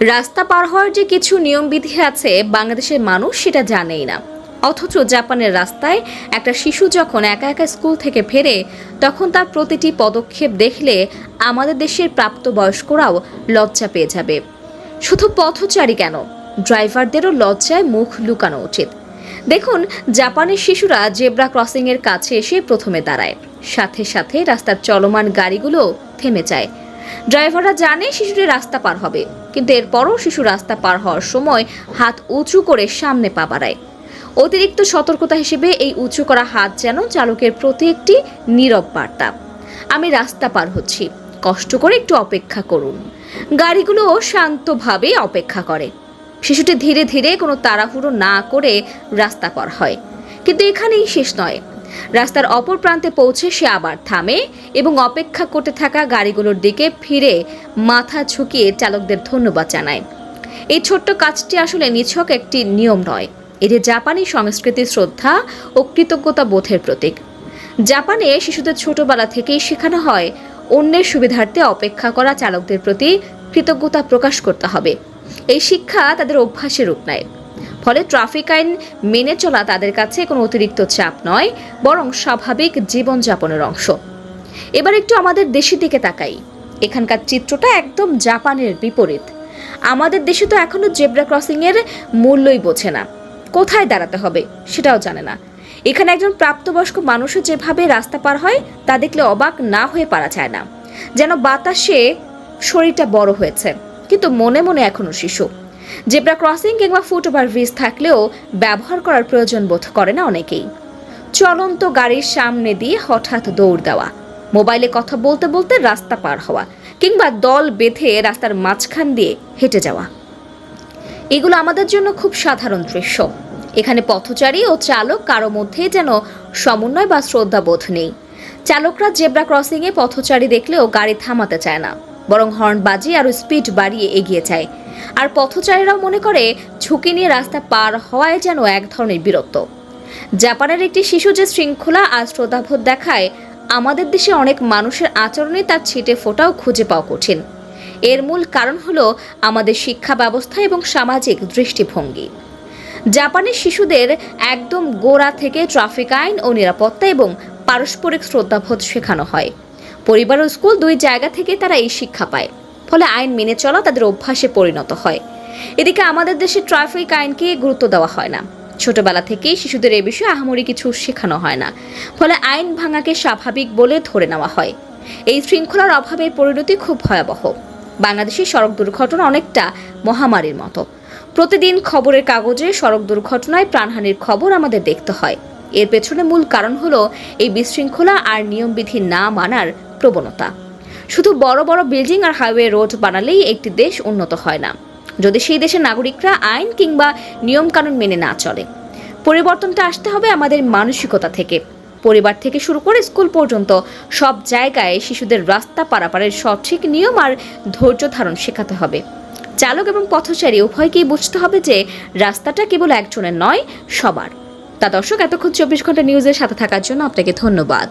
রাস্তা পার হওয়ার যে কিছু নিয়মবিধি আছে, বাংলাদেশের মানুষ সেটা জানেই না। অথচ জাপানের রাস্তায় একটা শিশু যখন একা একা স্কুল থেকে ফেরে, তখন তার প্রতিটি পদক্ষেপ দেখলে আমাদের দেশের প্রাপ্তবয়স্করাও লজ্জা পেয়ে যাবে। শুধু পথচারী কেন, ড্রাইভারদেরও লজ্জায় মুখ লুকানো উচিত। দেখুন, জাপানের শিশুরা জেব্রা ক্রসিংয়ের কাছে এসে প্রথমে দাঁড়ায়। সাথে সাথে রাস্তার চলমান গাড়িগুলো থেমে যায়। ড্রাইভাররা জানে শিশুটি রাস্তা পার হবে, কিন্তু এরপরও শিশু রাস্তা পার হওয়ার সময় হাত উঁচু করে সামনে পা বাড়ায়। অতিরিক্ত সতর্কতা হিসেবে এই উঁচু করা হাত যেন চালকের প্রতি একটি নীরব বার্তা। আমি রাস্তা পার হচ্ছি, কষ্ট করে একটু অপেক্ষা করুন। গাড়িগুলো শান্তভাবে অপেক্ষা করে। শিশুটি ধীরে ধীরে কোনো তাড়াহুড়ো না করে রাস্তা পার হয়, কিন্তু এখানেই শেষ নয়। রাস্তার অপর প্রান্তে পৌঁছে সে আবার থামে এবং অপেক্ষা করতে থাকা গাড়িগুলোর দিকে ফিরে মাথা ঝুঁকিয়ে চালকদের ধন্যবাদ জানায়। এই ছোট্ট কাজটি আসলে নিছক একটি নিয়ম নয়। এটি জাপানি সংস্কৃতির শ্রদ্ধা ও কৃতজ্ঞতা বোধের প্রতীক। জাপানে শিশুদের ছোটবেলা থেকেই শেখানো হয়, অন্যের সুবিধার্থে অপেক্ষা করা চালকদের প্রতি কৃতজ্ঞতা প্রকাশ করতে হবে। এই শিক্ষা তাদের অভ্যাসে রূপ নেয়। ফলে ট্রাফিক আইন মেনে চলা তাদের কাছে কোনো অতিরিক্ত চাপ নয়, বরং স্বাভাবিক জীবনযাপনের অংশ। এবার একটু আমাদের দেশের দিকে তাকাই। এখানকার চিত্রটা একদম জাপানের বিপরীত। আমাদের দেশে তো এখনও জেব্রা ক্রসিং এর মূল্যই বোঝে না। কোথায় দাঁড়াতে হবে সেটাও জানে না। এখানে একজন প্রাপ্তবয়স্ক মানুষও যেভাবে রাস্তা পার হয়, তা দেখলে অবাক না হয়ে পারা যায় না। যেন বাতাসে শরীরটা বড় হয়েছে। কিন্তু মনে মনে এখনও শিশু। জেব্রা ক্রসিং কিংবা ফুট ওভার ব্রিজ থাকলেও ব্যবহার করার প্রয়োজন বোধ করে না অনেকেই। চলন্ত গাড়ির সামনে দিয়ে হঠাৎ দৌড় দেওয়া, মোবাইলে কথা বলতে বলতে রাস্তা পার হওয়া কিংবা দল বেঁধে রাস্তার মাঝখান দিয়ে হেঁটে যাওয়া। এগুলো আমাদের জন্য খুব সাধারণ দৃশ্য। এখানে পথচারী ও চালক কারও মধ্যে যেন সমন্বয় বা শ্রদ্ধাবোধ নেই। চালকরা জেব্রা ক্রসিংয়ে পথচারী দেখলেও গাড়ি থামাতে চায় না, বরং হর্ন বাজিয়ে আরও স্পিড বাড়িয়ে এগিয়ে যায়। আর পথচারীরাও মনে করে ঝুঁকি নিয়ে রাস্তা পার হওয়ায় যেন এক ধরনের বীরত্ব। জাপানের একটি শিশু যে শৃঙ্খলা আর শ্রদ্ধাবোধ দেখায়, আমাদের দেশে অনেক মানুষের আচরণে তার ছিটে ফোটাও খুঁজে পাওয়া কঠিন। এর মূল কারণ হলো আমাদের শিক্ষা ব্যবস্থা এবং সামাজিক দৃষ্টিভঙ্গি। জাপানের শিশুদের একদম গোড়া থেকে ট্রাফিক আইন ও নিরাপত্তা এবং পারস্পরিক শ্রদ্ধাবোধ শেখানো হয়। পরিবার ও স্কুল দুই জায়গা থেকে তারা এই শিক্ষা পায়। ফলে আইন মেনে চলা তাদের অভ্যাসে পরিণত হয়। এদিকে আমাদের দেশে ট্রাফিক আইনকে গুরুত্ব দেওয়া হয় না। ছোটবেলা থেকেই শিশুদের এ বিষয়ে আহামরি কিছু শেখানো হয় না। ফলে আইন ভাঙাকে স্বাভাবিক বলে ধরে নেওয়া হয়। এই শৃঙ্খলার অভাবে পরিণতি খুব ভয়াবহ। বাংলাদেশের সড়ক দুর্ঘটনা অনেকটা মহামারীর মতো। প্রতিদিন খবরের কাগজে সড়ক দুর্ঘটনায় প্রাণহানির খবর আমাদের দেখতে হয়। এর পেছনে মূল কারণ হলো এই বিশৃঙ্খলা আর নিয়মবিধি না মানার প্রবণতা। শুধু বড় বড় বিল্ডিং আর হাইওয়ে রোড বানালেই একটি দেশ উন্নত হয় না। যদি সেই দেশের নাগরিকরা আইন কিংবা নিয়মকানুন মেনে না চলে, পরিবর্তনটা আসতে হবে আমাদের মানসিকতা থেকে। পরিবার থেকে শুরু করে স্কুল পর্যন্ত সব জায়গায় শিশুদের রাস্তা পারাপারের সঠিক নিয়ম আর ধৈর্য ধারণ শেখাতে হবে। চালক এবং পথচারী উভয়কেই বুঝতে হবে যে রাস্তাটা কেবল একজনের নয়, সবার। তা দর্শক, এতক্ষণ চব্বিশ ঘণ্টা নিউজের সাথে থাকার জন্য আপনাকে ধন্যবাদ।